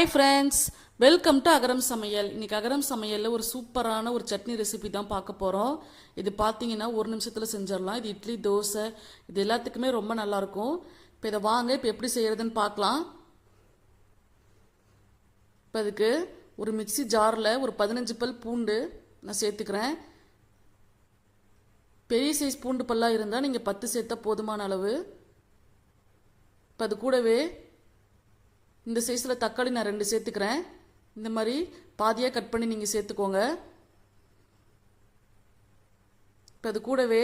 Hi friends welcome to Agaram சமையல் இன்னைக்கு அகரம் சமையலில் ஒரு சூப்பரான ஒரு சட்னி ரெசிபி தான் பார்க்க போகிறோம் இது பார்த்தீங்கன்னா ஒரு நிமிஷத்தில் செஞ்சிடலாம். இது இட்லி தோசை இது எல்லாத்துக்குமே ரொம்ப நல்லாயிருக்கும் இப்போ இதை வாங்க இப்போ எப்படி செய்கிறதுன்னு பார்க்கலாம். இப்போ அதுக்கு ஒரு மிக்ஸி ஜாரில் ஒரு பதினஞ்சு பல் பூண்டு நான் சேர்த்துக்கிறேன். பெரிய சைஸ் பூண்டு பல்லாக இருந்தால் நீங்கள் பத்து சேர்த்தா போதுமான அளவு. இப்போ அது கூடவே இந்த சைஸில் தக்காளி நான் ரெண்டு சேர்த்துக்கிறேன். இந்த மாதிரி பாதியாக கட் பண்ணி நீங்கள் சேர்த்துக்கோங்க. இப்போ அது கூடவே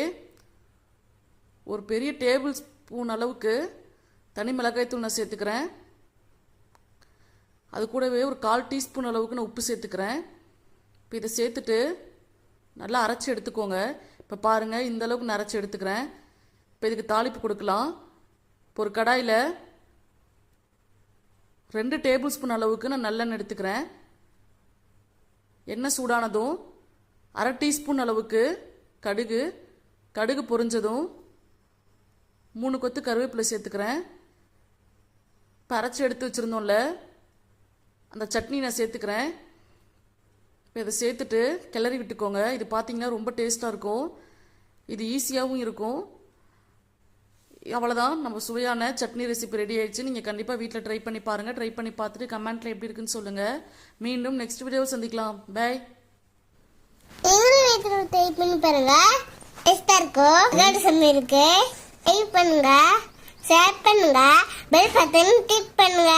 ஒரு பெரிய டேபிள் ஸ்பூன் அளவுக்கு தனி மிளகாய்த்தூள் நான் சேர்த்துக்கிறேன். அது கூடவே ஒரு கால் டீஸ்பூன் அளவுக்கு நான் உப்பு சேர்த்துக்கிறேன். இப்போ இதை சேர்த்துட்டு நல்லா அரைச்சி எடுத்துக்கோங்க. இப்போ பாருங்கள் இந்த அளவுக்கு நான் அரைச்சி எடுத்துக்கிறேன். இப்போ இதுக்கு தாளிப்பு கொடுக்கலாம். இப்போ ஒரு கடாயில் ரெண்டு டேபிள் ஸ்பூன் அளவுக்கு நான் நல்லெண்ணெய் எடுத்துக்கிறேன். எண்ணெய் சூடானதும் அரை டீஸ்பூன் அளவுக்கு கடுகு கடுகு பொரிஞ்சதும் மூணு கொத்து கருவேப்பிலை சேர்த்துக்கிறேன். இப்போ அரைச்சி எடுத்து வச்சுருந்தோம்ல அந்த சட்னி நான் சேர்த்துக்கிறேன். இப்போ இதை சேர்த்துட்டு கிளறி விட்டுக்கோங்க. இது பார்த்தீங்கன்னா ரொம்ப டேஸ்ட்டாக இருக்கும். இது ஈஸியாகவும் இருக்கும். அவ்வளோதான் நம்ம சுவையான சட்னி ரெசிபி ரெடி ஆயிடுச்சு. நீங்கள் கண்டிப்பாக வீட்டில் ட்ரை பண்ணி பாருங்கள் ட்ரை பண்ணி பார்த்துட்டு கமெண்ட்டில் எப்படி இருக்குன்னு சொல்லுங்கள் மீண்டும் நெக்ஸ்ட் வீடியோவில் சந்திக்கலாம். பாய் ட்ரை பண்ணி பாருங்க? டேஸ்டா இருக்கும் விளையாட்டு சமையலுக்கு ட்ரை பண்ணுங்க. ஷேர் பண்ணுங்க. பெல் பட்டன் கிளிக் பண்ணுங்க.